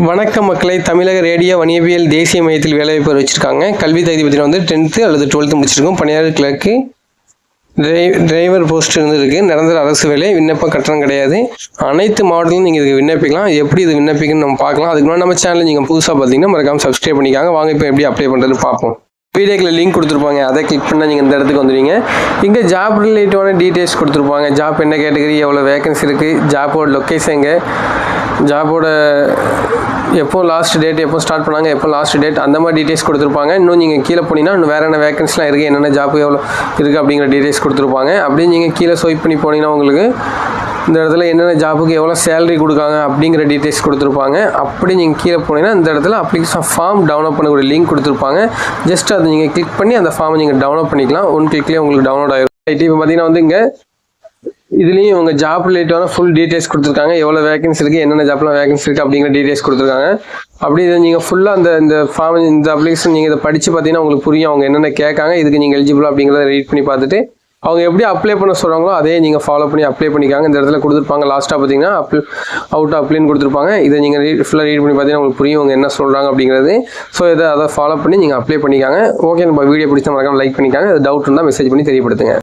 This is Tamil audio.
வணக்கம் மக்களை. தமிழக ரேடியோ வணியவியல் தேசிய மையத்தில் வேலைவாய்ப்பு வச்சுருக்காங்க கல்வி தகுதி பற்றின வந்து டென்த்து அல்லது டுவெல்த்து முடிச்சிருக்கோம். பணியாளர் கிளர்க்கு டிரைவர் போஸ்ட் இருந்திருக்கு நிரந்தர அரசு வேலை விண்ணப்பம் கட்டணம் கிடையாது. அனைத்து மாவட்டத்திலும் நீங்கள் இதுக்கு விண்ணப்பிக்கலாம். எப்படி இது விண்ணப்பிக்கணும்னு நம்ம பார்க்கலாம். அதுக்கு முன்னாடி நம்ம சேனல் நீங்கள் புதுசாக பார்த்தீங்கன்னா மறக்காமல் சப்ஸ்கிரைப் பண்ணிக்காங்க. வாங்க இப்போ எப்படி அப்ளை பண்ணுறது பார்ப்போம். பிடிஎக்கில் லிங்க் கொடுத்துருப்பாங்க. அதை கிளிக் பண்ணால் நீங்கள் இந்த இடத்துக்கு வந்துடுவீங்க. இங்கே ஜாப் ரிலேட்டிவான டீட்டெயில்ஸ் கொடுத்துருப்பாங்க. ஜாப் என்ன கேட்டகரி எவ்வளோ வேகன்சி இருக்குது ஜாப்போட லொக்கேஷன் எங்கே ஜாபோட எப்போ லாஸ்ட் டேட் எப்போ ஸ்டார்ட் பண்ணாங்க எப்போ லாஸ்ட் டேட் அந்த மாதிரி டீட்டெயில்ஸ் கொடுத்துருப்பாங்க. இன்னும் நீங்கள் கீழே போனீங்கன்னா இன்னும் வேறு என்ன வேகன்சிலாம் இருக்குது என்னென்ன ஜாப் எவ்வளோ இருக்குது அப்படிங்கிற டீட்டெயில்ஸ் கொடுத்துருப்பாங்க. அப்படியே நீங்கள் கீழே ஸ்வைப் பண்ணி போனீங்கன்னா உங்களுக்கு இந்த இடத்துல என்னென்ன ஜாபுக்கு எவ்வளோ சேலரி கொடுக்காங்க அப்படிங்கிற டீட்டெயில்ஸ் கொடுத்துருப்பாங்க. அப்படி நீங்கள் கீழே போனீங்கன்னா இந்த இடத்துல அப்ளிகேஷன் ஃபார்ம் டவுன்லோட் பண்ணக்கூடிய லிங்க் கொடுத்துருப்பாங்க. ஜஸ்ட் அதை நீங்கள் கிளிக் பண்ணி அந்த ஃபார்மை நீங்கள் டவுன்லோட் பண்ணிக்கலாம். ஒன் கிளிக்லேயே உங்களுக்கு டவுன்லோட் ஆகிடும் ரைட் இப்போ பார்த்தீங்கன்னா வந்து இங்கே இதுலேயும் உங்கள் ஜாப் ரிலேட்டடான ஃபுல் டீட்டெயில்ஸ் கொடுத்துருக்காங்க. எவ்வளோ வேகன்சி இருக்குது என்னென்ன ஜாப்லாம் வேகன்சி இருக்குது அப்படிங்கிற டீட்டெயில்ஸ் கொடுத்துருக்காங்க. அப்படி இதை நீங்கள் ஃபுல்லாக அந்த இந்த ஃபார்ம் இந்த அப்ளிகேஷன் நீங்கள் இதை படித்து பார்த்தீங்கன்னா உங்களுக்கு புரியும். அவங்க என்னென்ன கேட்காங்க இதுக்கு நீங்கள் எலிஜிபிள் அப்படிங்கிறத ரீட் பண்ணி பார்த்துட்டு அவங்க எப்படி அப்ளை பண்ண சொல்கிறாங்களோ அதே நீங்கள் ஃபாலோ பண்ணி அப்ளை பண்ணிக்காங்க. இந்த இடத்துல கொடுத்துருப்பாங்க லாஸ்ட்டாக பார்த்தீங்கன்னா அப்ளை அவுட் அப்ளைன்னு கொடுத்துருப்பாங்க. இதை நீங்கள் ரீட் ஃபுல்லாக ரீட் பண்ணி பார்த்தீங்கன்னா உங்களுக்கு புரியும் அவங்க என்ன சொல்கிறாங்க அப்படிங்கிறது. ஸோ இதை அதை ஃபாலோ பண்ணி நீங்கள் அப்ளை பண்ணிக்காங்க. ஓகே நம்ம வீடியோ பிடிச்ச மறக்காமல் லைக் பண்ணிக்காங்க. அது டவுட் இருந்தால் மெசேஜ் பண்ணி தெரியப்படுத்துங்க.